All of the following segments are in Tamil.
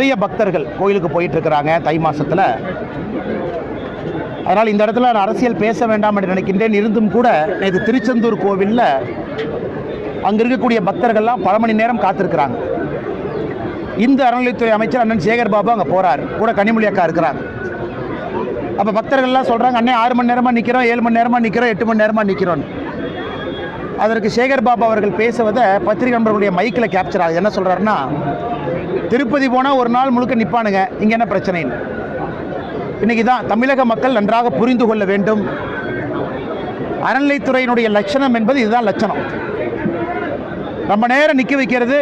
நிறைய பக்தர்கள் கோயிலுக்கு போயிட்டு இருக்கிறாங்க தை மாசத்துல. அதனால் இந்த இடத்துல நான் அரசியல் பேச வேண்டாம் என்று நினைக்கின்றேன். இருந்தும் கூட நேற்று திருச்செந்தூர் கோவிலில் அங்கே இருக்கக்கூடிய பக்தர்கள்லாம் பல மணி நேரம் காத்திருக்கிறாங்க. இந்த அறநிலைத்துறை அமைச்சர் அண்ணன் சேகர் பாபு அங்கே போகிறார் கூட கனிமொழி அக்கா இருக்கிறாங்க. அப்போ பக்தர்கள்லாம் சொல்கிறாங்க அண்ணே ஆறு மணி நேரமாக நிற்கிறோம் ஏழு மணி நேரமாக நிற்கிறோம் எட்டு மணி நேரமாக நிற்கிறோம் அதற்கு சேகர் பாபு அவர்கள் பேசுவதை பத்திரிகை நண்பர்களுடைய மைக்கில் கேப்சர் ஆகுது. என்ன சொல்கிறாருன்னா திருப்பதி போனால் ஒரு நாள் முழுக்க நிற்பானுங்க இங்கே என்ன பிரச்சனைன்னு இன்றைக்கி இன்னைக்கு தான் தமிழக மக்கள் நன்றாக புரிந்து கொள்ள வேண்டும். அறநிலைத்துறையினுடைய லட்சணம் என்பது இதுதான் லட்சணம். ரொம்ப நேரம் நிற்க வைக்கிறது.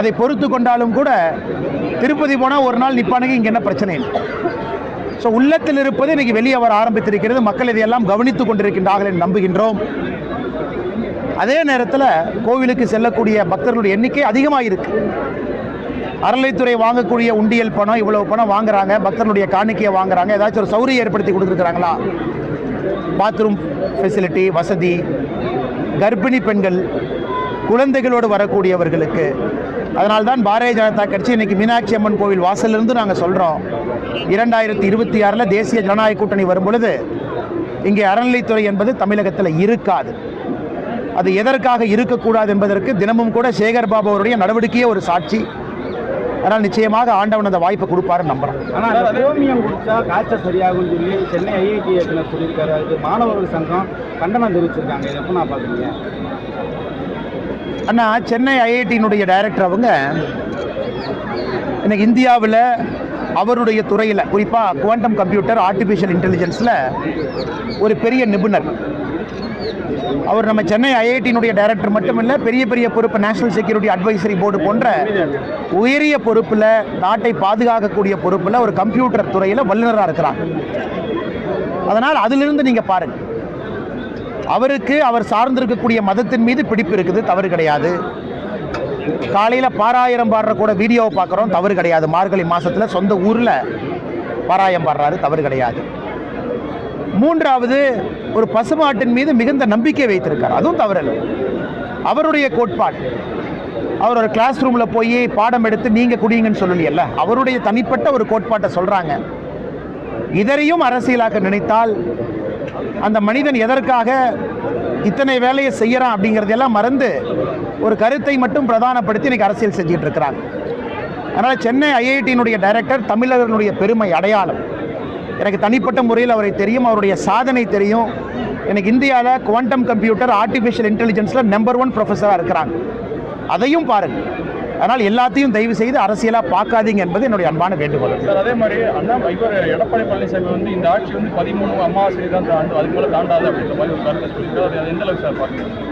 அதை பொறுத்து கொண்டாலும் கூட திருப்பதி போனால் ஒரு நாள் நிற்பானுங்க இங்கே என்ன பிரச்சனை? ஸோ உள்ளத்தில் இருப்பது இன்றைக்கி வெளியே வர ஆரம்பித்திருக்கிறது. மக்கள் இதையெல்லாம் கவனித்துக் கொண்டிருக்கின்றார்கள் என்று நம்புகின்றோம். அதே நேரத்தில் கோவிலுக்கு செல்லக்கூடிய பக்தர்களுடைய எண்ணிக்கை அதிகமாக இருக்குது அறநிலைத்துறை வாங்கக்கூடிய உண்டியல் பணம் இவ்வளவு பணம் வாங்குறாங்க. பக்தர்களுடைய காணிக்கையை வாங்குறாங்க. ஏதாச்சும் ஒரு சௌரியம் ஏற்படுத்தி கொடுத்துருக்குறாங்களா? பாத்ரூம் ஃபெசிலிட்டி வசதி கர்ப்பிணி பெண்கள் குழந்தைகளோடு வரக்கூடியவர்களுக்கு. அதனால்தான் பாரதிய ஜனதா கட்சி இன்னைக்கு மீனாட்சி அம்மன் கோவில் வாசலிருந்து நாங்கள் சொல்கிறோம் இரண்டாயிரத்தி இருபத்தி ஆறில் தேசிய ஜனநாயக கூட்டணி வரும் பொழுது இங்கே அறநிலைத்துறை என்பது தமிழகத்தில் இருக்காது. அது எதற்காக இருக்கக்கூடாது என்பதற்கு தினமும் கூட சேகர் பாபு அவருடைய நடவடிக்கையே ஒரு சாட்சி. அதனால் நிச்சயமாக ஆண்டவன் அந்த வாய்ப்பை கொடுப்பாருன்னு நம்புகிறோம் ஆனா அந்த கோமியம் குடிச்சா காய்ச்சல் சரியாகும் சொல்லி சென்னை ஐஐடி இயக்குனர் சொல்லியிருக்காரு. அதுக்கு மாணவர்கள் சங்கம் கண்டனம் தெரிவிச்சிருக்காங்க. இதை எப்போ நான் பார்க்குறீங்க? அண்ணா சென்னை ஐஐடியினுடைய டைரக்டர் அவங்க இன்னைக்கு இந்தியாவில் அவருடைய துறையில் குறிப்பாக குவாண்டம் கம்ப்யூட்டர் ஆர்டிஃபிஷியல் இன்டெலிஜென்ஸில் ஒரு பெரிய நிபுணர். அவர் நம்ம சென்னை ஐஐடியினுடைய டைரக்டர் மட்டுமில்ல பெரிய பெரிய பொறுப்பு நேஷனல் செக்யூரிட்டி அட்வைசரி போர்டு போன்ற உயரிய பொறுப்பில் நாட்டை பாதுகாக்கக்கூடிய பொறுப்பில் ஒரு கம்ப்யூட்டர் துறையில் வல்லுநராக இருக்கிறார். அதனால் அதிலிருந்து நீங்கள் பாருங்கள் அவருக்கு அவர் சார்ந்திருக்கக்கூடிய மதத்தின் மீது பிடிப்பு இருக்குது தவறு கிடையாது. காலையில் பாராயிரம் பாடுற கூட வீடியோவை பார்க்குறோம் தவறு கிடையாது. மார்கழி மாதத்தில் சொந்த ஊரில் பாராயம் பாடுறாரு தவறு கிடையாது. மூன்றாவது ஒரு பசுமாட்டின் மீது மிகுந்த நம்பிக்கை வைத்திருக்கார் அதுவும் தவறு அவருடைய கோட்பாடு. அவர் ஒரு கிளாஸ் ரூமில் போய் பாடம் எடுத்து நீங்கள் குடியுங்கன்னு சொல்லலையல்ல? அவருடைய தனிப்பட்ட ஒரு கோட்பாட்டை சொல்கிறாங்க இதரையும் அரசியலாக்க நினைத்தால் அந்த மனிதன் எதற்காக இத்தனை வேலையை செய்யறான் அப்படிங்கிறதெல்லாம் மறந்து ஒரு கருத்தை மட்டும் பிரதானப்படுத்தி இன்னைக்கு அரசியல் செஞ்சுட்டு இருக்கிறாங்க. அதனால் சென்னை ஐஐடியினுடைய டைரக்டர் தமிழர்களுடைய பெருமை அடையாளம். எனக்கு தனிப்பட்ட முறையில் அவரை தெரியும் அவருடைய சாதனை தெரியும். எனக்கு இந்தியாவில் குவாண்டம் கம்ப்யூட்டர் ஆர்டிஃபிஷியல் இன்டெலிஜென்ஸில் நம்பர் ஒன் ப்ரொஃபஸராக இருக்கிறாங்க. அதையும் பாருங்கள் அதனால் எல்லாத்தையும் தயவு செய்து அரசியலாக பார்க்காதீங்க என்பது என்னுடைய அன்பான வேண்டுகோள். சார் அதே மாதிரி அண்ணா இவர் எடப்பாடி பழனிசாமி வந்து இந்த ஆட்சி வந்து பதிமூணு அமாவாசை தான் தாண்டும் அதுக்கு மேலே தாண்டாது அப்படின்ற மாதிரி ஒரு கருத்தை சொல்லியிருக்காரு. அது எந்த அளவுக்கு சார் பார்க்குறீங்க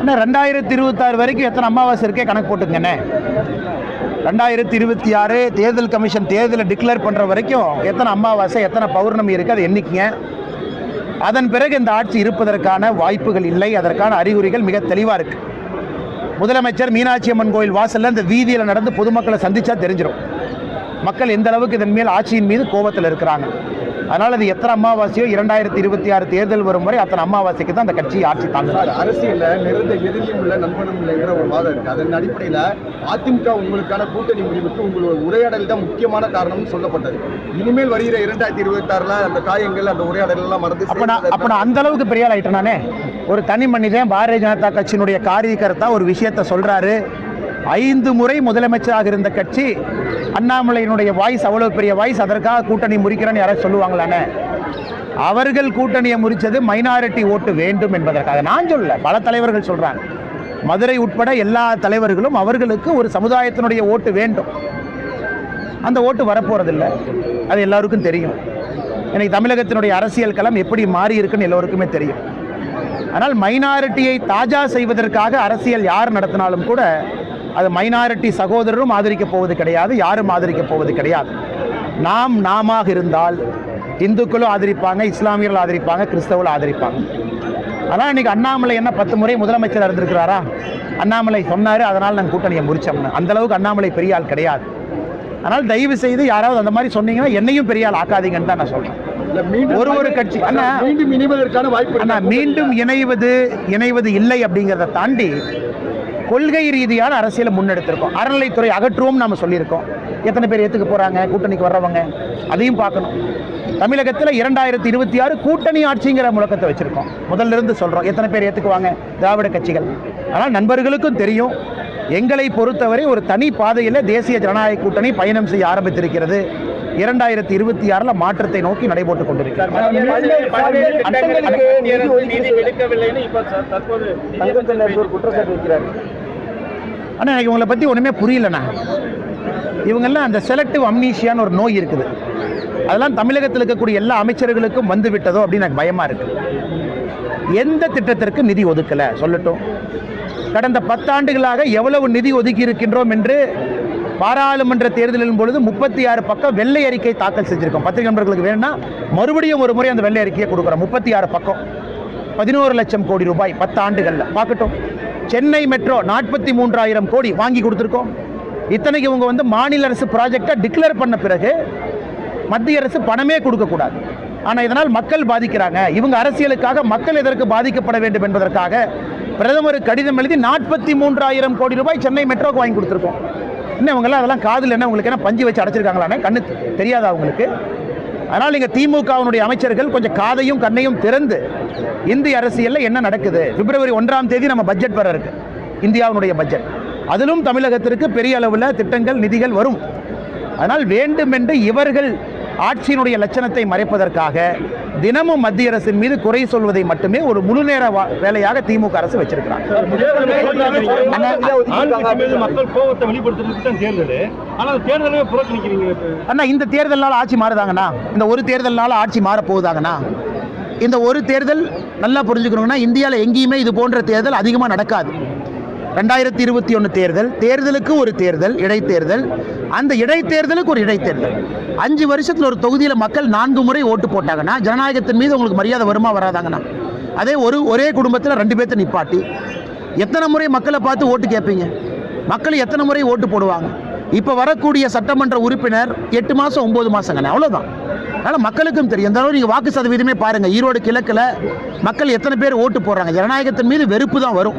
ஆனால் ரெண்டாயிரத்தி இருபத்தாறு வரைக்கும் எத்தனை அமாவாசை இருக்கே கணக்கு போட்டுங்கண்ணே ரெண்டாயிரத்தி இருபத்தி ஆறு தேர்தல் கமிஷன் தேர்தலை டிக்ளேர் பண்ணுற வரைக்கும் எத்தனை அமாவாசை எத்தனை பௌர்ணமி இருக்குது அதை எண்ணிக்கங்க. அதன் பிறகு இந்த ஆட்சி இருப்பதற்கான வாய்ப்புகள் இல்லை அதற்கான அறிகுறிகள் மிக தெளிவாக இருக்குது முதலமைச்சர் மீனாட்சி அம்மன் கோயில் வாசலில் இந்த வீதியில் நடந்து பொதுமக்களை சந்தித்தா தெரிஞ்சிடும் மக்கள் எந்த அளவுக்கு இதன் மேல் ஆட்சியின் மீது கோபத்தில் இருக்கிறாங்க. அதனால் அது எத்தனை அமாவாசையோ இரண்டாயிரத்தி இருபத்தி ஆறு தேர்தல் வரும் வரை அத்தனை அமாவாசைக்கு தான் அந்த கட்சி ஆட்சி தாங்க அரசியல்ல நிறைந்த எதிரியும் இல்லை நண்பனும் இல்லைங்கிற ஒரு வாதம் இருக்கு. அதன் அடிப்படையில் அதிமுக உங்களுக்கான கூட்டணி முடிவுக்கு உங்களோட உரையாடல் தான் முக்கியமான காரணம்னு சொல்லப்பட்டது. இனிமேல் வருகிற இரண்டாயிரத்தி இருபத்தி ஆறுல அந்த காயங்கள் அந்த உரையாடல் எல்லாம் மறந்து அப்போ நான் அப்போ நான் அந்த அளவுக்கு பெரிய ஆள் ஆயிட்டேன் நானே. ஒரு தனி மனிதன் பாரதிய ஜனதா கட்சியினுடைய காரியகர்த்தா ஒரு விஷயத்தை சொல்றாரு. ஐந்து முறை முதலமைச்சராக இருந்த கட்சி அண்ணாமலையினுடைய வாய்ஸ் அவ்வளவு பெரிய வாய்ஸ் அதற்காக கூட்டணி முறிக்கிறேன்னு யாராவது சொல்லுவாங்களானே? அவர்கள் கூட்டணியை முறித்தது மைனாரிட்டி ஓட்டு வேண்டும் என்பதற்காக. நான் சொல்ல பல தலைவர்கள் சொல்கிறாங்க மதுரை உட்பட எல்லா தலைவர்களும் அவர்களுக்கு ஒரு சமுதாயத்தினுடைய ஓட்டு வேண்டும். அந்த ஓட்டு வரப்போகிறதில்ல அது எல்லாருக்கும் தெரியும். எனக்கு தமிழகத்தினுடைய அரசியல் களம் எப்படி மாறி இருக்குன்னு எல்லோருக்குமே தெரியும். ஆனால் மைனாரிட்டியை தாஜா செய்வதற்காக அரசியல் யார் நடத்தினாலும் கூட அது மைனாரிட்டி சகோதரரும் ஆதரிக்கப் போவது கிடையாது யாரும் ஆதரிக்கப் போவது கிடையாது. நாம் நாமாக இருந்தால் இந்துக்களும் ஆதரிப்பாங்க இஸ்லாமியர்கள் ஆதரிப்பாங்க கிறிஸ்தவர்கள் ஆதரிப்பாங்க. ஆனால் இன்னைக்கு அண்ணாமலை என்ன பத்து முறை முதலமைச்சர் இருந்திருக்கிறாரா? அண்ணாமலை சொன்னார் அதனால் நான் கூட்டணியை முறிச்சோம்னு. அந்த அளவுக்கு அண்ணாமலை பெரிய ஆள் கிடையாது. அதனால் தயவு செய்து யாராவது அந்த மாதிரி சொன்னீங்கன்னா என்னையும் பெரிய ஆள் ஆக்காதீங்கன்னு தான் நான் மீண்டும் ஒரு ஒரு கட்சி அண்ணா மீண்டும் இணைவதற்கான வாய்ப்பு இருக்கா? மீண்டும் இணைவது இணைவது இல்லை அப்படிங்கிறத தாண்டி கொள்கை ரீதியான அரசியலை முன்னெடுத்திருக்கோம். அறநிலைத்துறை அகற்றுவோம் நாம சொல்லியிருக்கோம். எத்தனை பேர் ஏற்றுக்க போகிறாங்க கூட்டணிக்கு வர்றவங்க. அதையும் பார்க்கணும். தமிழகத்தில் இரண்டாயிரத்தி இருபத்தி ஆறு கூட்டணி ஆட்சிங்கிற முழக்கத்தை வச்சுருக்கோம். முதல்ல இருந்து சொல்கிறோம் எத்தனை பேர் ஏற்றுக்குவாங்க திராவிட கட்சிகள். ஆனால் நண்பர்களுக்கும் தெரியும் எங்களை பொறுத்தவரை ஒரு தனி பாதையில் தேசிய ஜனநாயக கூட்டணி பயணம் செய்ய ஆரம்பித்திருக்கிறது. இரண்டாயிரத்தி இருபத்தி ஆறில் மாற்றத்தை நோக்கி நடைபோட்டுக் கொண்டிருக்கிறது. ஆனால் எனக்கு இவங்களை பற்றி ஒன்றுமே புரியலண்ணா. இவங்கெல்லாம் அந்த செலக்டிவ் அம்னீஷியான்னு ஒரு நோய் இருக்குது. அதெல்லாம் தமிழகத்தில் இருக்கக்கூடிய எல்லா அமைச்சர்களுக்கும் வந்து விட்டதோ அப்படின்னு எனக்கு பயமாக இருக்குது எந்த திட்டத்திற்கு நிதி ஒதுக்கலை? சொல்லட்டும். கடந்த பத்தாண்டுகளாக எவ்வளவு நிதி ஒதுக்கி இருக்கின்றோம் என்று பாராளுமன்ற தேர்தலின் பொழுது முப்பத்தி ஆறு பக்கம் வெள்ளை அறிக்கை தாக்கல் செஞ்சுருக்கோம். பத்திரிகை நண்பர்களுக்கு வேணும்னா மறுபடியும் ஒரு முறை அந்த வெள்ளை அறிக்கையை கொடுக்குறோம். முப்பத்தி ஆறு பக்கம். பதினோரு லட்சம் கோடி ரூபாய் பத்து ஆண்டுகளில் பார்க்கட்டும். சென்னை மெட்ரோ நாற்பத்தி மூன்றாயிரம் கோடி வாங்கி கொடுத்துருக்கோம். இத்தனைக்கு இவங்க வந்து மாநில அரசு ப்ராஜெக்டை டிக்ளேர் பண்ண பிறகு மத்திய அரசு பணமே கொடுக்கக்கூடாது. ஆனால் இதனால் மக்கள் பாதிக்கிறாங்க. இவங்க அரசியலுக்காக மக்கள் எதற்கு பாதிக்கப்பட வேண்டும் என்பதற்காக பிரதமர் கடிதம் எழுதி நாற்பத்தி மூன்றாயிரம் கோடி ரூபாய் சென்னை மெட்ரோக்கு வாங்கி கொடுத்துருக்கோம். இன்னும் இவங்கெல்லாம் அதெல்லாம் காதில் என்ன உங்களுக்கு என்ன பஞ்சு வச்சு அடைச்சிருக்காங்களானே கண்ணு தெரியாதா உங்களுக்கு? அதனால் இங்கே திமுகவினுடைய அமைச்சர்கள் கொஞ்சம் காதையும் கண்ணையும் திறந்து இந்திய அரசியலில் என்ன நடக்குது? பிப்ரவரி ஒன்றாம் தேதி நம்ம பட்ஜெட் வர இருக்கு. இந்தியாவினுடைய பட்ஜெட் அதிலும் தமிழகத்திற்கு பெரிய அளவில் திட்டங்கள் நிதிகள் வரும். அதனால் வேண்டுமென்று இவர்கள் ஆட்சியினுடைய லட்சணத்தை மறைப்பதற்காக தினமும் மத்திய அரசின் மீது குறை சொல்வதை மட்டுமே ஒரு முழு நேர வேலையாக திமுக அரசு வச்சிருக்கிறாங்க. அண்ணா இந்த தேர்தல்னால ஆட்சி மாறுதாங்கண்ணா? இந்த ஒரு தேர்தல்னால ஆட்சி மாறப் போகுதாங்கண்ணா இந்த ஒரு தேர்தல் நல்லா புரிஞ்சுக்கணுங்கன்னா இந்தியாவில் எங்கேயுமே இது போன்ற தேர்தல் அதிகமாக நடக்காது. ரெண்டாயிரத்தி இருபத்தி ஒன்று தேர்தல் தேர்தலுக்கு ஒரு தேர்தல் இடைத்தேர்தல். அந்த இடைத்தேர்தலுக்கு ஒரு இடைத்தேர்தல். அஞ்சு வருஷத்தில் ஒரு தொகுதியில் மக்கள் நான்கு முறை ஓட்டு போட்டாங்கன்னா ஜனநாயகத்தின் மீது உங்களுக்கு மரியாதை வருமா வராதாங்கண்ணா? அதே ஒரு ஒரே குடும்பத்தில் ரெண்டு பேர்த்த நிப்பாட்டி. எத்தனை முறை மக்களை பார்த்து ஓட்டு கேட்பீங்க மக்கள் எத்தனை முறை ஓட்டு போடுவாங்க? இப்போ வரக்கூடிய சட்டமன்ற உறுப்பினர் எட்டு மாதம் ஒம்பது மாதங்கண்ணே அவ்வளோதான் அதனால் மக்களுக்கும் தெரியும். இந்த நீங்கள் வாக்கு சதவீதமே பாருங்கள் ஈரோடு கிழக்கில் மக்கள் எத்தனை பேர் ஓட்டு போடுறாங்க? ஜனநாயகத்தின் மீது வெறுப்பு தான் வரும்.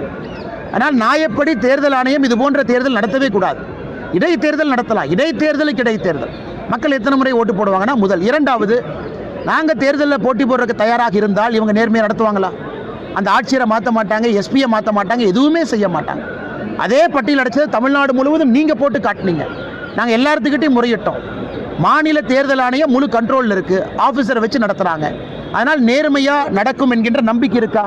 ஆனால் நாயப்படி தேர்தல் ஆணையம் இது போன்ற தேர்தல் நடத்தவே கூடாது. இடைத்தேர்தல் நடத்தலாம். இடைத்தேர்தலுக்கு இடைத்தேர்தல். மக்கள் எத்தனை முறை ஓட்டு போடுவாங்கன்னா முதல் இரண்டாவது நாங்கள் தேர்தலில் போட்டி போடுறதுக்கு தயாராக இருந்தால் இவங்க நேர்மையாக நடத்துவாங்களா? அந்த ஆட்சியரை மாற்ற மாட்டாங்க எஸ்பியை மாற்ற மாட்டாங்க எதுவுமே செய்ய மாட்டாங்க. அதே பட்டியல் அடைச்சது தமிழ்நாடு முழுவதும் நீங்கள் போட்டு காட்டினீங்க. நாங்கள் எல்லாத்துக்கிட்டையும் முறையிட்டோம். மாநில தேர்தல் ஆணையம் முழு கண்ட்ரோலில் இருக்குது ஆஃபீஸரை வச்சு நடத்துகிறாங்க அதனால் நேர்மையாக நடக்கும் என்கின்ற நம்பிக்கை இருக்கா?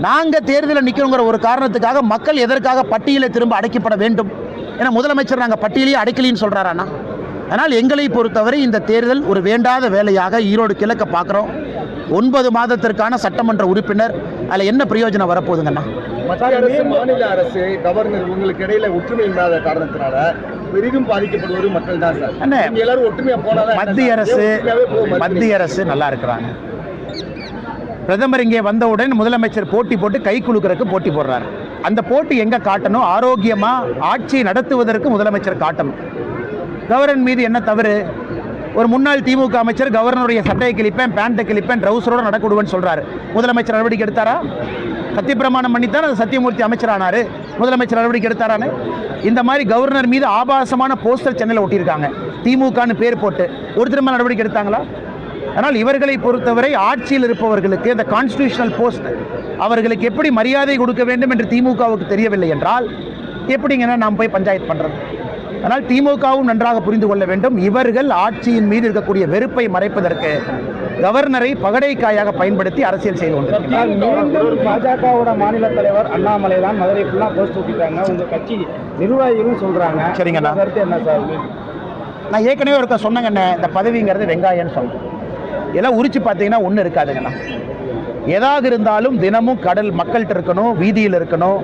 நாங்கள் தேர்தலில் நிற்கிறோங்கிற ஒரு காரணத்துக்காக மக்கள் எதற்காக பட்டியலை திரும்ப அடைக்கப்பட வேண்டும்? ஏன்னா முதலமைச்சர் நாங்கள் பட்டியலையே அடைக்கலின்னு சொல்கிறாராண்ணா அதனால் எங்களை பொறுத்தவரை இந்த தேர்தல் ஒரு வேண்டாத வேலையாக ஈரோடு கிழக்க பார்க்குறோம். ஒன்பது மாதத்திற்கான சட்டமன்ற உறுப்பினர் அதில் என்ன பிரயோஜனம் வரப்போகுதுங்கண்ணா மத்திய அரசு மாநில அரசு கவர்னர் உங்களுக்கு இடையில ஒற்றுமை இல்லாத காரணத்தினால பெரிதும் பாதிக்கப்படுவது மக்கள் தான் சார் எல்லாரும் ஒற்றுமையா என்ன மத்திய? அரசு? மத்திய அரசு நல்லா இருக்கிறாங்க. பிரதமர் இங்கே வந்தவுடன் முதலமைச்சர் போட்டி போட்டு கை குலுக்கிறதுக்கு போட்டி போடுறாரு. அந்த போட்டி எங்கே காட்டணும்? ஆரோக்கியமாக ஆட்சி நடத்துவதற்கு முதலமைச்சர் காட்டணும். கவர்னர் மீது என்ன தவறு? ஒரு முன்னாள் திமுக அமைச்சர் கவர்னருடைய சட்டையை கிழிப்பேன் பேண்ட்டை கிழிப்பேன் ட்ரௌசரோடு நடக்கூடுவேன்னு சொல்கிறார் முதலமைச்சர் நடவடிக்கை எடுத்தாரா? சத்தியப்பிரமாணம் பண்ணித்தான் அது சத்தியமூர்த்தி அமைச்சரானார். முதலமைச்சர் நடவடிக்கை எடுத்தாரானே இந்த மாதிரி கவர்னர் மீது ஆபாசமான போஸ்டர் சென்னையில் ஒட்டியிருக்காங்க. திமுகன்னு பேர் போட்டு. ஒரு திரும்ப நடவடிக்கை எடுத்தாங்களா? ஆனால் இவர்களை பொறுத்தவரை ஆட்சியில் இருப்பவர்களுக்கு இந்த கான்ஸ்டியூஷனல் போஸ்ட் அவர்களுக்கு எப்படி மரியாதை கொடுக்க வேண்டும் என்று திமுகவுக்கு தெரியவில்லை என்றால் எப்படிங்கன்னா நாம் போய் பஞ்சாயத்து பண்ணுறது அதனால் திமுகவும் நன்றாக புரிந்து கொள்ள வேண்டும் இவர்கள் ஆட்சியின் மீது இருக்கக்கூடிய வெறுப்பை மறைப்பதற்கு கவர்னரை பகடைக்காயாக பயன்படுத்தி அரசியல் செய்து கொண்டிருக்கிறார் மீண்டும் பாஜகவோட மாநில தலைவர் அண்ணாமலை தான் மதுரை ஃபுல்லா போஸ்ட் ஊட்டிட்டாங்க உங்க கட்சி நிர்வாகிகளும் சொல்றாங்க. சரிங்கண்ணா. கருத்து என்ன சார்? நான் ஏற்கனவே ஒருக்க சொன்னேங்கண்ணே இந்த பதவிங்கிறது வெங்காயம்னு சொன்னேன் எல்லாம் உரிச்சு பார்த்தீங்கன்னா ஒன்றும் இருக்காதுங்கண்ணா. எதாக இருந்தாலும் தினமும் கடல் மக்கள்கிட்ட இருக்கணும் வீதியில் இருக்கணும்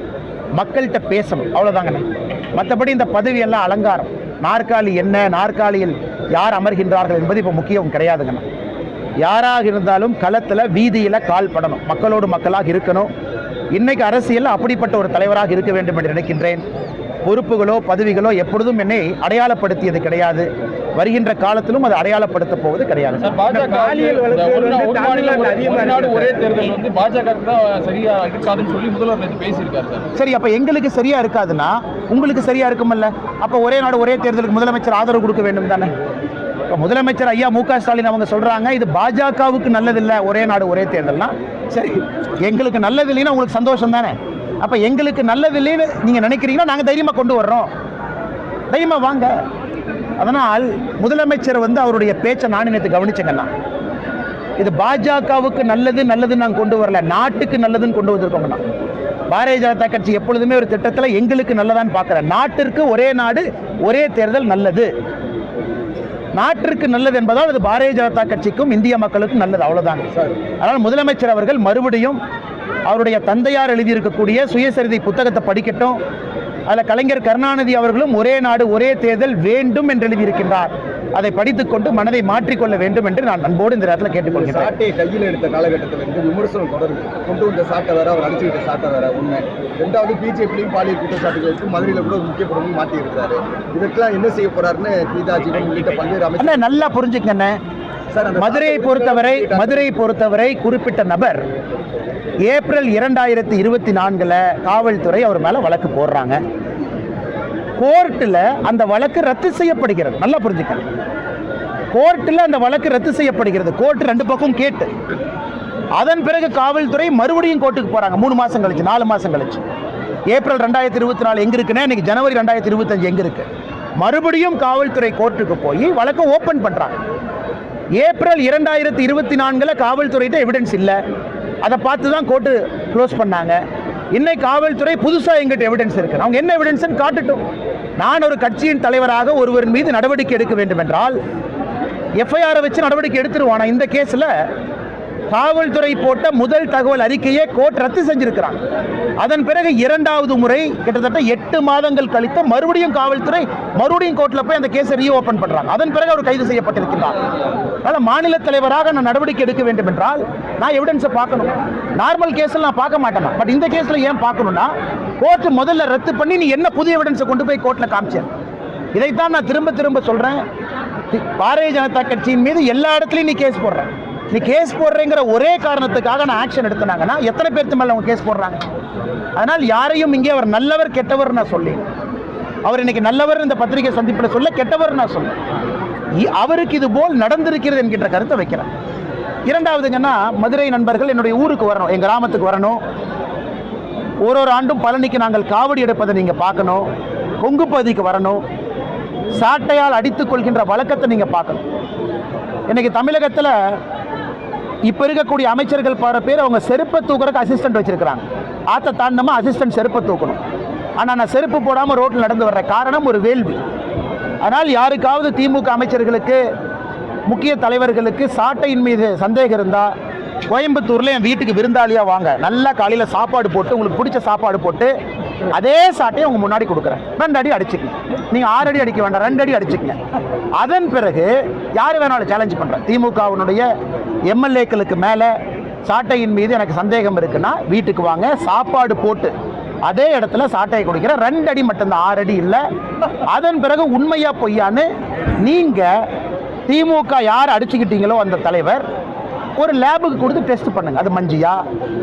மக்கள்கிட்ட பேசணும். அவ்வளோதாங்கண்ணா மற்றபடி இந்த பதவி எல்லாம் அலங்காரம். நாற்காலி என்ன நாற்காலியில் யார் அமர்கின்றார்கள் என்பது இப்போ முக்கியம் கிடையாதுங்கண்ணா. யாராக இருந்தாலும் களத்தில் வீதியில் கால் படணும். மக்களோடு மக்களாக இருக்கணும். இன்னைக்கு அரசியல் அப்படிப்பட்ட ஒரு தலைவராக இருக்க வேண்டும் என்று நினைக்கின்றேன். பொறுப்புகளோ பதவிகளோ எப்பொழுதும் என்னை அடையாளப்படுத்தியது கிடையாது. வருகின்ற காலத்திலும் அது அடையாளப்படுத்த போவது கிடையாது. சார் பாஜக ஒரு நாடு ஒரே. தேர்தல் வந்து பாஜக தான் சரியா இருக்காதுன்னு சொல்லி முதல்வர் நேற்று பேசியிருக்காரு சார். அப்ப எங்களுக்கு சரியா இருக்காதுன்னா உங்களுக்கு சரியா இருக்குமல்ல அப்ப ஒரே நாடு ஒரே தேர்தலுக்கு முதலமைச்சர் ஆதரவு கொடுக்க வேண்டும் தானே? இப்ப முதலமைச்சர் ஐயா மு க ஸ்டாலின் அவங்க சொல்றாங்க இது பாஜகவுக்கு நல்லதில்லை ஒரே நாடு ஒரே தேர்தல்னா. சரி எங்களுக்கு நல்லதில்லைன்னா உங்களுக்கு சந்தோஷம் தானே? அப்ப எங்களுக்கு நல்லதில்லைன்னு நீங்க நினைக்கிறீங்கன்னா நாங்க தைரியமா கொண்டு வர்றோம். தைரியமா வாங்க. அதனால் முதலமைச்சர் வந்து அவருடைய பேச்சை நான் நேற்று கவனிச்சேங்கண்ணா இது பாஜகவுக்கு நல்லது நல்லதுன்னு நாங்கள் கொண்டு வரல. நாட்டுக்கு நல்லதுன்னு கொண்டு வந்திருக்கோங்கண்ணா பாரதிய ஜனதா கட்சி எப்பொழுதுமே ஒரு திட்டத்தில் எங்களுக்கு நல்லதான்னு பார்க்குறேன் நாட்டிற்கு ஒரே நாடு ஒரே தேர்தல் நல்லது. நாட்டிற்கு நல்லது என்பதால் அது பாரதிய ஜனதா கட்சிக்கும் இந்திய மக்களுக்கும் நல்லது. அவ்வளவுதாங்க அதனால் முதலமைச்சர் அவர்கள் மறுபடியும் அவருடைய தந்தையார் எழுதியிருக்கக்கூடிய சுயசரிதை புத்தகத்தை படிக்கட்டும். அதில் கலைஞர் கருணாநிதி அவர்களும் ஒரே நாடு ஒரே தேர்தல் வேண்டும் என்று எழுதியிருக்கின்றார். அதை படித்துக்கொண்டு மனதை மாற்றிக்கொள்ள வேண்டும் என்று நான் அன்போடு இந்த நேரத்தில் கேட்டுக்கொள்கிறேன் சாட்டையை கையில் எடுத்த காலகட்டத்தில் இருந்து விமர்சனம் தொடருது கொண்டு வந்த சாட்டை வேற அவர் அடிச்சுக்கிட்ட சாட்டை வேற உண்மை. ரெண்டாவது பிஜேபிலையும் பாலியல் குற்றச்சாட்டுகள் இருக்கு மதுரையில் கூட முக்கிய குடும்பம் மாட்டி இருக்காரு இதற்கெல்லாம் என்ன செய்ய போறாருன்னு கீதா ஜீவன் உள்ளிட்ட பல்வேறு அமைச்சர் நல்லா புரிஞ்சுக்கண்ணே மதுரையை பொறுத்தவரை மதுரையை பொறுத்தவரை குறிப்பிட்ட நபர் ஏப்ரல் இரண்டாயிரத்தி இருபத்தி நான்கில் காவல்துறை அவர் மேலே வழக்கு போடுறாங்க. கோர்ட்டில் அந்த வழக்கு ரத்து செய்யப்படுகிறது. நல்லா புரிஞ்சுக்கணும் கோர்ட்டில் அந்த வழக்கு ரத்து செய்யப்படுகிறது. கோர்ட் ரெண்டு பக்கம் கேட்டு. அதன் பிறகு காவல்துறை மறுபடியும் கோர்ட்டுக்கு போகிறாங்க மூணு மாதம் கழிச்சு நாலு மாதம் கழிச்சு. ஏப்ரல் ரெண்டாயிரத்தி இருபத்தி நாலு எங்கே இருக்குன்னா இன்னைக்கு ஜனவரி ரெண்டாயிரத்தி இருபத்தஞ்சு எங்கே இருக்கு மறுபடியும் காவல்துறை கோர்ட்டுக்கு போய் வழக்கை ஓப்பன் பண்ணுறாங்க ஏப்ரல் இரண்டாயிரத்தி இருபத்தி நான்கில் காவல்துறையிட்ட எவிடன்ஸ் இல்லை. அதை பார்த்து தான் கோர்ட்டு க்ளோஸ் பண்ணாங்க. இன்னைக்கு காவல்துறை புதுசாக எங்கிட்ட எவிடன்ஸ் இருக்கு அவங்க என்ன எவிடன்ஸ்னு காட்டட்டும். நான் ஒரு கட்சியின் தலைவராக ஒருவரின் மீது நடவடிக்கை எடுக்க வேண்டும் என்றால் எஃப்ஐஆரை வச்சு நடவடிக்கை எடுத்துருவானா. இந்த கேஸில் காவல்துறை போட்ட முதல் தகவல் அறிக்கையை கோர்ட் ரத்து செஞ்சிருக்கிறாங்க அதன் பிறகு இரண்டாவது முறை கிட்டத்தட்ட எட்டு மாதங்கள் கழித்து மறுபடியும் காவல்துறை மறுபடியும் கோர்ட்டில் போய் அந்த கேஸை ரீஓபன் பண்றாங்க. அதன் பிறகு அவர் கைது செய்யப்பட்டிருக்கிறார். அதனால் மாநில தலைவராக நான் நடவடிக்கை எடுக்க வேண்டும் என்றால் நான் எவிடன்ஸை பார்க்கணும். நார்மல் கேஸில் நான் பார்க்க மாட்டேன்? பட் இந்த கேஸில் ஏன் பார்க்கணும்னா கோர்ட்டு முதல்ல ரத்து பண்ணி நீ என்ன புதிய எவிடன்ஸை கொண்டு போய் கோர்ட்டில் காமிச்சேன் இதைத்தான் நான் திரும்ப திரும்ப சொல்கிறேன் பாரதிய ஜனதா கட்சியின் மீது எல்லா இடத்துலையும் நீ கேஸ் போடுறேன் நீ கேஸ் போடுறேங்கிற ஒரே காரணத்துக்காக நான் ஆக்ஷன் எடுத்தினாங்கன்னா எத்தனை பேர்த்து மேலே அவங்க கேஸ் போடுறாங்க? அதனால் யாரையும் இங்கே அவர் நல்லவர் கெட்டவர் நான் சொல்லி அவர் இன்னைக்கு நல்லவர் இந்த பத்திரிகை சந்திப்பில் சொல்ல கெட்டவர் நான் சொல்ல அவருக்கு இது போல் நடந்திருக்கிறது என்கின்ற கருத்தை வைக்கிறேன் இரண்டாவதுங்கன்னா மதுரை நண்பர்கள் என்னுடைய ஊருக்கு வரணும் என் கிராமத்துக்கு வரணும். ஒரு ஒரு ஆண்டும் பழனிக்கு நாங்கள் காவடி எடுப்பதை நீங்கள் பார்க்கணும். கொங்கு பகுதிக்கு வரணும். சாட்டையால் அடித்துக் கொள்கின்ற வழக்கத்தை நீங்கள் பார்க்கணும். இன்றைக்கி தமிழகத்தில் இப்போ இருக்கக்கூடிய அமைச்சர்கள் பல பேர் அவங்க செருப்பை தூக்குறதுக்கு அசிஸ்டன்ட் வச்சுருக்கிறாங்க. ஆற்ற தாண்டமா அசிஸ்டன்ட் செருப்பை தூக்கணும். ஆனால் நான் செருப்பு போடாமல் ரோட்டில் நடந்து வர்ற காரணம் ஒரு வேள்வி. ஆனால் யாருக்காவது திமுக அமைச்சர்களுக்கு முக்கிய தலைவர்களுக்கு சாட்டையின் மீது சந்தேகம் இருந்தால் கோயம்புத்தூரில் என் வீட்டுக்கு விருந்தாளியாக வாங்க. நல்லா காலையில் சாப்பாடு போட்டு உங்களுக்கு பிடிச்ச சாப்பாடு போட்டு அதே சாட்டையை உங்க முன்னாடி கொடுக்குறேன். ரெண்டு அடி அடிச்சுக்கங்க. நீங்கள் ஆறு அடி அடிக்க வேண்டாம் ரெண்டு அடி அடிச்சுக்கங்க. அதன் பிறகு யார் வேணாலும் சேலஞ்ச் பண்ணுறேன் திமுகவினுடைய எம்எல்ஏக்களுக்கு மேலே சாட்டையின் மீது எனக்கு சந்தேகம் இருக்குன்னா வீட்டுக்கு வாங்க சாப்பாடு போட்டு. அதே இடத்துல சாட்டையை குடிக்கிறேன். ரெண்டு அடி மட்டும்தான் ஆறு அடி இல்லை. அதன் பிறகு உண்மையா பொய்யான்னு நீங்கள் திமுக யார் அடிச்சுக்கிட்டீங்களோ அந்த தலைவர் ஒரு லேபுக்கு கொடுத்து டெஸ்ட் பண்ணுங்க. அது மஞ்சியா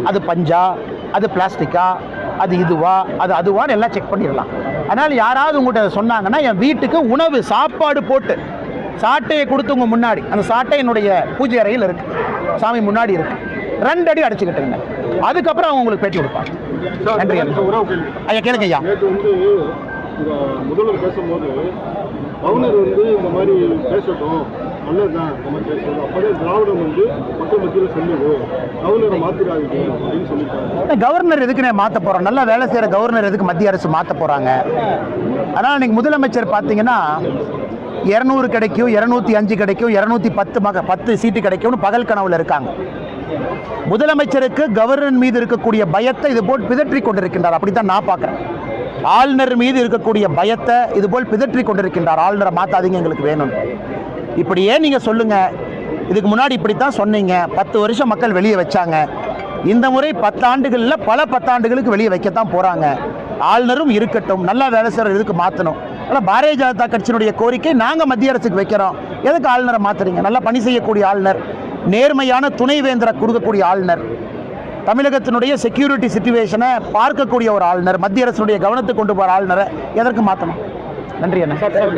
அது பஞ்சா அது பிளாஸ்டிக்கா அது இதுவா அது அதுவான்னு எல்லாம் செக் பண்ணிடலாம். அதனால் யாராவது உங்கள்கிட்ட சொன்னாங்கன்னா என் வீட்டுக்கு உணவு சாப்பாடு போட்டு சாட்டையை கொடுத்து உங்க முன்னாடி அந்த சாட்டை என்னுடைய பூஜை அறையில் இருக்கு. சாமி முன்னாடி இருக்கு. ரெண்டு அடி அடிச்சுக்கிட்டுங்க அதுக்கப்புறம் அவங்க உங்களுக்கு பேட்டி கொடுப்பாங்க நன்றி ஐயா. கேளுங்க ஐயா. முதல்வர் பேசும்போது கவர்னர் வந்து இந்த மாதிரி பேசட்டும். நல்லதுதான் இந்த மாதிரி பேசுறது. அப்போதே திராவிடம் வந்து மக்கள் மத்தியில் சொல்லுது. கவர்னரை மாத்திராதீங்க அப்படின்னு சொல்லிட்டாங்க. கவர்னர் எதுக்குண்ணே மாற்ற போகிறோம் நல்லா வேலை செய்கிற கவர்னர் எதுக்கு மத்திய அரசு மாற்ற போகிறாங்க ஆனால் இன்னைக்கு முதலமைச்சர் பார்த்தீங்கன்னா இரநூறு கிடைக்கும் இரநூத்தி அஞ்சு கிடைக்கும் இரநூத்தி பத்து மக பத்து சீட்டு கிடைக்கும்னு பகல் கனவுல இருக்காங்க. முதலமைச்சருக்கு கவர்னர் மீது இருக்கக்கூடிய பயத்தை இது போல் பிதற்றி கொண்டிருக்கின்றார். அப்படித்தான் நான் பார்க்குறேன் ஆளுநர் மீது இருக்கக்கூடிய பயத்தை இது போல் பிதற்றி கொண்டிருக்கின்றார். ஆளுநரை மாற்றாதீங்க எங்களுக்கு வேணும் இப்படியே நீங்கள் சொல்லுங்கள் இதுக்கு முன்னாடி இப்படித்தான் சொன்னீங்க. பத்து வருஷம் மக்கள் வெளியே வச்சாங்க. இந்த முறை பத்தாண்டுகளில் பல பத்தாண்டுகளுக்கு வெளியே வைக்கத்தான் போகிறாங்க ஆளுநரும் இருக்கட்டும் நல்லா வேலை செய்கிற இதுக்கு மாற்றணும் ஆனால் பாரதிய ஜனதா கட்சியினுடைய கோரிக்கை நாங்கள் மத்திய அரசுக்கு வைக்கிறோம். எதுக்கு ஆளுநரை மாற்றுறீங்க நல்லா பணி செய்யக்கூடிய ஆளுநர் நேர்மையான துணைவேந்தரை கொடுக்கக்கூடிய ஆளுநர் தமிழகத்தினுடைய செக்யூரிட்டி சுச்சுவேஷனை பார்க்கக்கூடிய ஒரு ஆளுநர் மத்திய அரசுடைய கவனத்துக்கு கொண்டு போகிற ஆளுநரை எதற்கு மாற்றணும் நன்றி அண்ணா.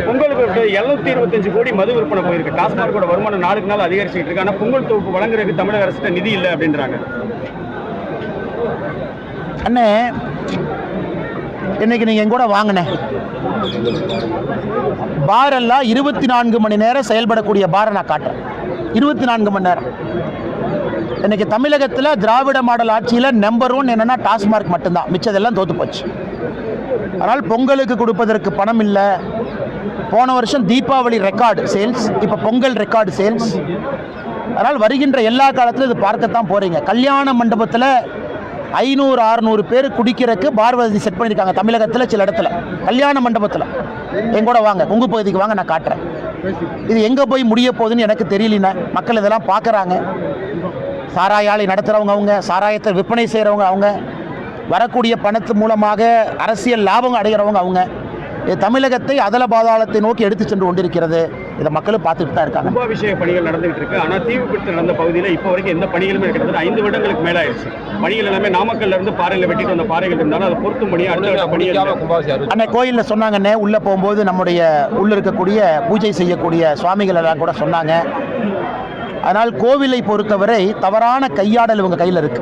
பொங்கலுக்கு எழுநூத்தி இருபத்தஞ்சு கோடி மது விற்பனை போயிருக்கு. டாஸ்மாகோட வருமானம் நாளுக்கு நாள் அதிகரிச்சுட்டு இருக்கு. ஆனால் பொங்கல் தொகுப்பு வழங்குறதுக்கு தமிழக அரசு நிதி இல்லை அப்படின்றாங்க. அண்ணே இன்னைக்கு நீங்கள் எங்கூட வாங்கினே. பார் எல்லாம் இருபத்தி நான்கு மணி நேரம் செயல்படக்கூடிய பாரை நான் காட்டுறேன். இருபத்தி நான்கு மணி நேரம். இன்னைக்கு தமிழகத்தில் திராவிட மாடல் ஆட்சியில் நம்பர் ஒன் என்னன்னா டாஸ்மார்க் மட்டும்தான். மிச்சதெல்லாம் தோத்து போச்சு. அதனால் பொங்கலுக்கு கொடுப்பதற்கு பணம் இல்லை. போன வருஷம் தீபாவளி ரெக்கார்டு சேல்ஸ் இப்போ பொங்கல் ரெக்கார்டு சேல்ஸ் அதனால் வருகின்ற எல்லா காலத்திலும் இது பார்க்கத்தான் போகிறீங்க கல்யாண மண்டபத்தில் ஐநூறு அறுநூறு பேர் குடிக்கிறதுக்கு பார் வசதி செட் பண்ணியிருக்காங்க தமிழகத்தில் சில இடத்துல. கல்யாண மண்டபத்தில். எங்கூட வாங்க உங்கள் பகுதிக்கு வாங்க நான் காட்டுறேன். இது எங்கே போய் முடிய போகுதுன்னு எனக்கு தெரியலண்ணே மக்கள் இதெல்லாம் பார்க்குறாங்க. சாராயாலை நடத்துகிறவங்க அவங்க சாராயத்தை விற்பனை செய்கிறவங்க அவங்க. வரக்கூடிய பணத்து மூலமாக அரசியல் லாபம் அடைகிறவங்க அவங்க. தமிழகத்தை அதல பாதாளத்தை நோக்கி எடுத்து சென்று கொண்டிருக்கிறது. இதை மக்களும் பார்த்துட்டு தான் இருக்காங்க. கும்பாபிஷேக பணிகள் நடந்துகிட்டு இருக்கு. ஆனால் தீவுப்பிடித்து நடந்த பகுதியில் இப்போ வரைக்கும் எந்த பணிகளுமே கிட்டத்தட்ட ஐந்து வருடங்களுக்கு மேல ஆயிடுச்சு பணிகள் எல்லாமே நாமக்கல்ல இருந்து பாறையில் வெட்டிட்டு வந்த பாறைகள் இருந்தாலும் அதை பொருத்தும் பணி அடுத்த கட்ட பணி இல்லை. அன்னை கோயிலில் சொன்னாங்கண்ணே உள்ளே போகும்போது நம்முடைய உள்ளே இருக்கக்கூடிய பூஜை செய்யக்கூடிய சுவாமிகள் எல்லாம் கூட சொன்னாங்க. அதனால் கோவிலை பொறுத்தவரை தவறான கையாடல் இவங்க கையில் இருக்கு.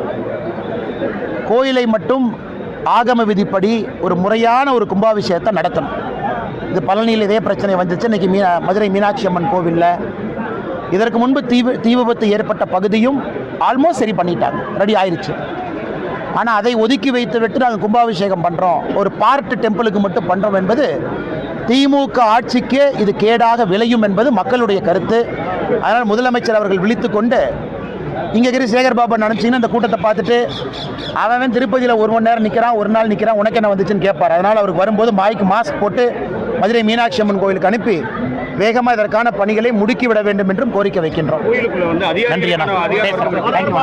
கோயிலை மட்டும் ஆகம விதிப்படி ஒரு முறையான ஒரு கும்பாபிஷேகத்தை நடத்தணும். இது பழனியில் இதே பிரச்சனை வந்துச்சு. இன்றைக்கி மீனா மதுரை மீனாட்சி அம்மன் கோவிலில். இதற்கு முன்பு தீ வி- தீ விபத்து ஏற்பட்ட பகுதியும் ஆல்மோஸ்ட் சரி பண்ணிட்டாங்க. ரெடி ஆயிடுச்சு ஆனால் அதை ஒதுக்கி வைத்து விட்டு நாங்கள் கும்பாபிஷேகம் பண்ணுறோம் ஒரு பார்ட் டெம்பிளுக்கு மட்டும் பண்ணுறோம் என்பது திமுக ஆட்சிக்கே இது கேடாக விளையும் என்பது மக்களுடைய கருத்து. அதனால் முதலமைச்சர் அவர்கள் விழித்து கொண்டு இங்கே இருக்கிற சேகர் பாபா நினச்சிங்கன்னா இந்த கூட்டத்தை பார்த்துட்டு அவன் திருப்பதியில் ஒரு மணி நேரம் நிற்கிறான் ஒரு நாள் நிற்கிறான் உனக்கு என்ன வந்துச்சுன்னு கேட்பார். அதனால் அவருக்கு வரும்போது மாய்க்கு மாஸ்க் போட்டு மதுரை மீனாட்சி அம்மன் கோயிலுக்கு அனுப்பி வேகமாக இதற்கான பணிகளை முடுக்கி விட வேண்டும் என்றும் கோரிக்கை வைக்கின்றோம். நன்றி